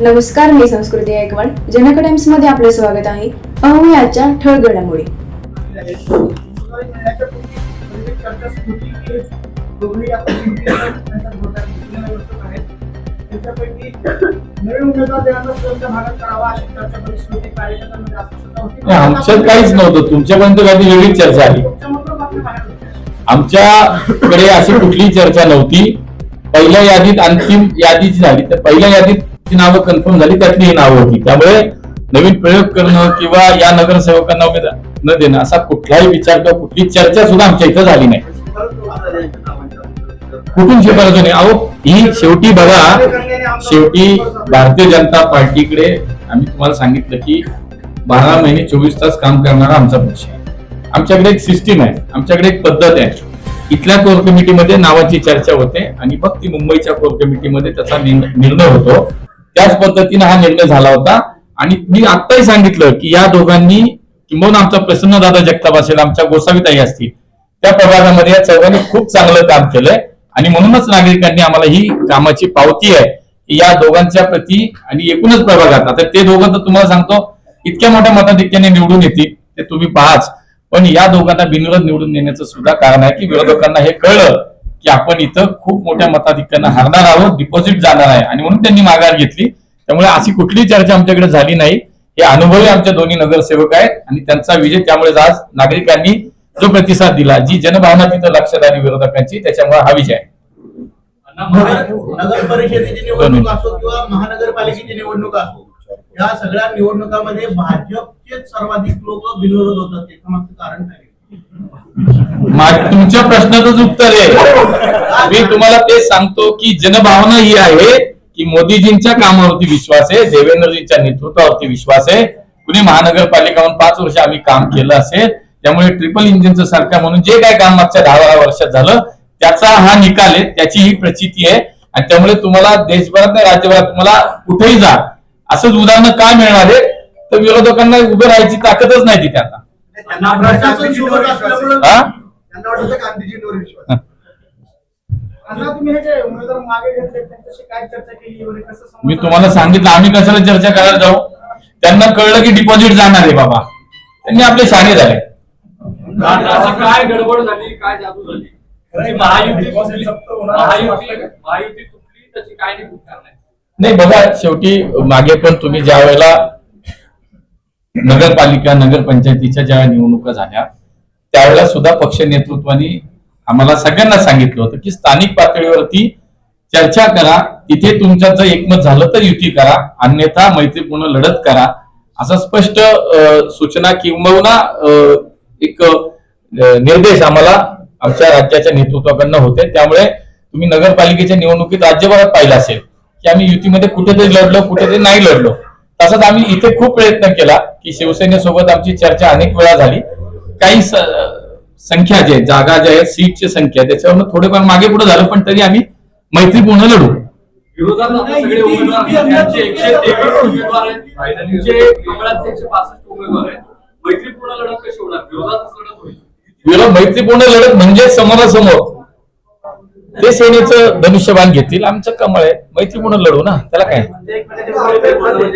नमस्कार मी संस्कृती गायकवाड जनक टाइम्समध्ये आपलं स्वागत आहे. पाहूया आजच्या घडामोडी. चर्चा आमच्यात काहीच नव्हतं. तुमच्यापर्यंत काही वेगळीच चर्चा आली. आमच्याकडे अशी कुठलीही चर्चा नव्हती. पहिल्या यादीत अंतिम यादी जी झाली. तर पहिल्या यादीत नावं कन्फर्म झाली त्यातली ही नावं होती. त्यामुळे नवीन प्रयोग करणं किंवा या नगरसेवकांना उमेद न देणं असा कुठलाही विचार किंवा कुठली चर्चा सुद्धा आमच्या इथं झाली नाही. कुठून शिफारस होणे अहो ही शेवटी बघा शेवटी भारतीय जनता पार्टीकडे आम्ही तुम्हाला सांगितलं की बारा महिने चोवीस तास काम करणारा आमचा पक्ष आहे. आमच्याकडे एक सिस्टीम आहे आमच्याकडे एक पद्धत आहे. इथल्या कोर कमिटीमध्ये नावाची चर्चा होते आणि मग ती मुंबईच्या कोर कमिटीमध्ये त्याचा निर्णय निर्णय होतो. त्याच पद्धतीने हा निर्णय झाला होता. आणि मी आत्ताही सांगितलं की या दोघांनी किंबहुना आमचा प्रसन्नदादा जगताप असेल आमच्या गोसावीताई असतील त्या प्रभागामध्ये या चौघांनी खूप चांगलं काम केलंय. आणि म्हणूनच नागरिकांनी आम्हाला ही कामाची पावती आहे की या दोघांच्या प्रती आणि एकूणच प्रभागात. आता ते दोघं तर तुम्हाला सांगतो इतक्या मोठ्या मताधिक्याने निवडून येतील ते तुम्ही पाहाच. पण या दोघांना बिनविरोध निवडून देण्याचं सुद्धा कारण आहे की विरोधकांना हे कळलं की आपण इथं खूप मोठ्या मताधिक्यानं हरणार आहोत डिपॉझिट जाणार आहे. आणि म्हणून त्यांनी माघार घेतली. त्यामुळे अशी कुठलीही चर्चा आमच्याकडे झाली नाही. हे अनुभवी आमच्या दोन्ही नगरसेवक आहेत आणि त्यांचा विजय त्यामुळे आज नागरिकांनी जो प्रतिसाद दिला जी जनभावना तिथं लक्षात आली विरोधकांची त्याच्यामुळे हा विजय आहे. नगर परिषदेची निवडणूक असो किंवा महानगरपालिकेची निवडणूक असो या सगळ्या निवडणुकामध्ये भाजपचे सर्वाधिक लोक बिनविरोध होतात त्याचं मागचं कारण काय? तुमच्या प्रश्नाचंच उत्तर आहे. मी तुम्हाला ते सांगतो की जनभावना ही आहे की मोदीजींच्या कामावरती विश्वास आहे देवेंद्रजींच्या नेतृत्वावरती विश्वास आहे. पुणे महानगरपालिकाहून पाच वर्ष आम्ही काम केलं असेल त्यामुळे ट्रिपल इंजिनचं सारखं म्हणून जे काय काम मागच्या दहा बारा वर्षात झालं त्याचा हा निकाल आहे त्याची ही प्रचिती आहे. आणि त्यामुळे तुम्हाला देशभरात नाही राज्यभरात तुम्हाला कुठेही जा. असंच उदाहरण का मिळणार आहे? तर विरोधकांना उभं राहायची ताकदच नाही तिथे आता. मी तुम्हाला सांगितलं आम्ही कशाला चर्चा करायला जाऊ? त्यांना कळलं की डिपॉझिट जाणार आहे बाबा. त्यांनी आपले शाणे झाले. काय गडबड झाली काय जादू झाली? महायुती त्याची काय नाही बघा शेवटी मागे पण तुम्ही ज्या वेळेला नगरपालिका नगरपंचायतीच्या ज्या निवडणुका झाल्या त्यावेळेला सुद्धा पक्ष नेतृत्वाने आम्हाला सगळ्यांना सांगितलं होतं की स्थानिक पातळीवरती चर्चा करा तिथे तुमच्यात जर एकमत झालं तर युती करा अन्यथा मैत्रीपूर्ण लढत करा. असा स्पष्ट अं, सूचना किंबहुना एक निर्देश आम्हाला आमच्या राज्याच्या नेतृत्वाकडनं होते. त्यामुळे तुम्ही नगरपालिकेच्या निवडणुकीत राज्यभरात पाहिलं असेल की आम्ही युतीमध्ये कुठेतरी लढलो कुठेतरी नाही लढलो. तसंच आम्ही इथे खूप प्रयत्न केला की शिवसेनेसोबत आमची चर्चा अनेक वेळा झाली. काही संख्या जे जागा ज्या आहेत सीटची संख्या त्याच्यावरनं थोडेफार मागे पुढे झालं पण तरी आम्ही मैत्रीपूर्ण लढू. विरोध मैत्रीपूर्ण लढत म्हणजे समोरासमोर. ते सेनेचं धनुष्यबाण घेतील. आमचं कमळ आहे. मैत्रीपूर्ण लढू ना. त्याला काय?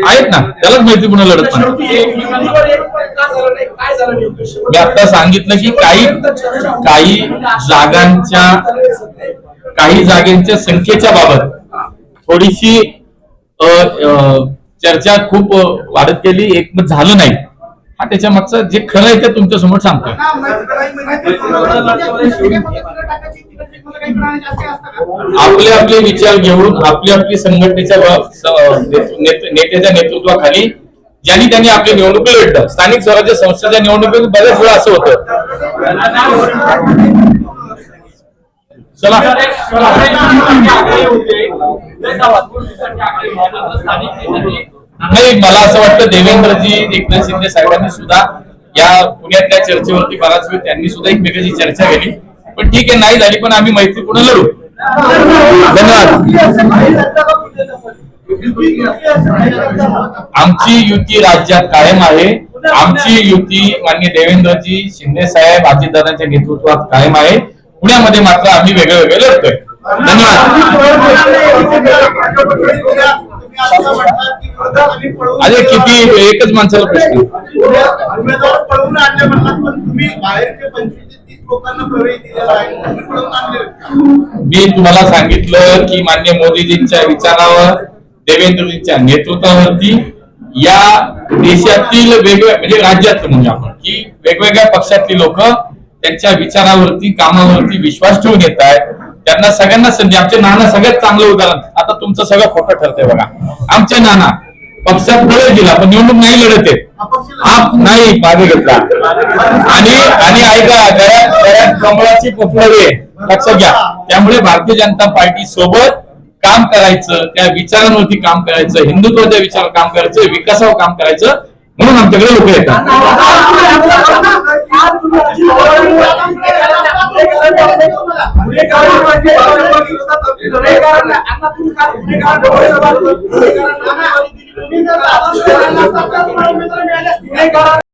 आहेत ना. त्यालाच मैत्रीपूर्ण लढत मी आता सांगितलं की काही काही जागांच्या काही जागांच्या संख्येच्या बाबत थोडीशी अ, चर्चा खूप वाढत गेली. एकमत झालं नाही. हा त्याच्या मागचं जे खरं आहे ते तुमच्यासमोर सांगतोय जास्त असतं का? आपले आपले विचार घेऊन आपली आपली संघटनेच्या नेत्याच्या नेतृत्वाखाली ज्यांनी त्यांनी आपली निवडणूक लढलं. स्थानिक स्वराज्य संस्थेच्या निवडणुकीत बऱ्याच वेळा असं होतं. चला. स्थानिक नाही मला असं वाटतं देवेंद्रजी एकनाथ शिंदे साहेबांनी सुद्धा या पुण्यातल्या चर्चेवरती बराच वेळ त्यांनी सुद्धा एकमेकांची चर्चा केली. पण ठीक आहे नाही झाली पण आम्ही मैत्रीपूर्ण लढू. धन्यवाद. आमची युती राज्यात कायम आहे. आमची युती मान्य देवेंद्रजी शिंदे साहेब अजितदादांच्या नेतृत्वात कायम आहे. पुण्यामध्ये मात्र आम्ही वेगळे वेगळे लढतोय. धन्यवाद. अरे किती? एकच माणसाला प्रश्न. मी तुम्हाला सांगितलं की मान्य मोदीजींच्या विचारावर देवेंद्रजींच्या नेतृत्वावरती या देशातील वेगवेगळ्या म्हणजे राज्यात म्हणजे आपण की वेगवेगळ्या पक्षातली लोक त्यांच्या विचारावरती कामावरती विश्वास ठेवून येत आहेत त्यांना सगळ्यांना संधी आमचे नाना सगळ्यात चांगलं उदाहरण. आता तुमचं सगळं खोटं ठरतंय बघा. आमचे नाना पक्षात प्रवेश दिला पण निवडणूक नाही लढत आहेत आप नाही मागे घेतला. आणि आणि ऐका गळ्यात गळ्यात कमळाची पुफळी आहे. लक्षात घ्या. त्यामुळे भारतीय जनता पार्टी सोबत काम करायचं त्या विचारांवरती काम करायचं हिंदुत्वाच्या विचारावर काम करायचं विकासावर काम करायचं म्हणून आमच्याकडे लोक येतात. तुम्ही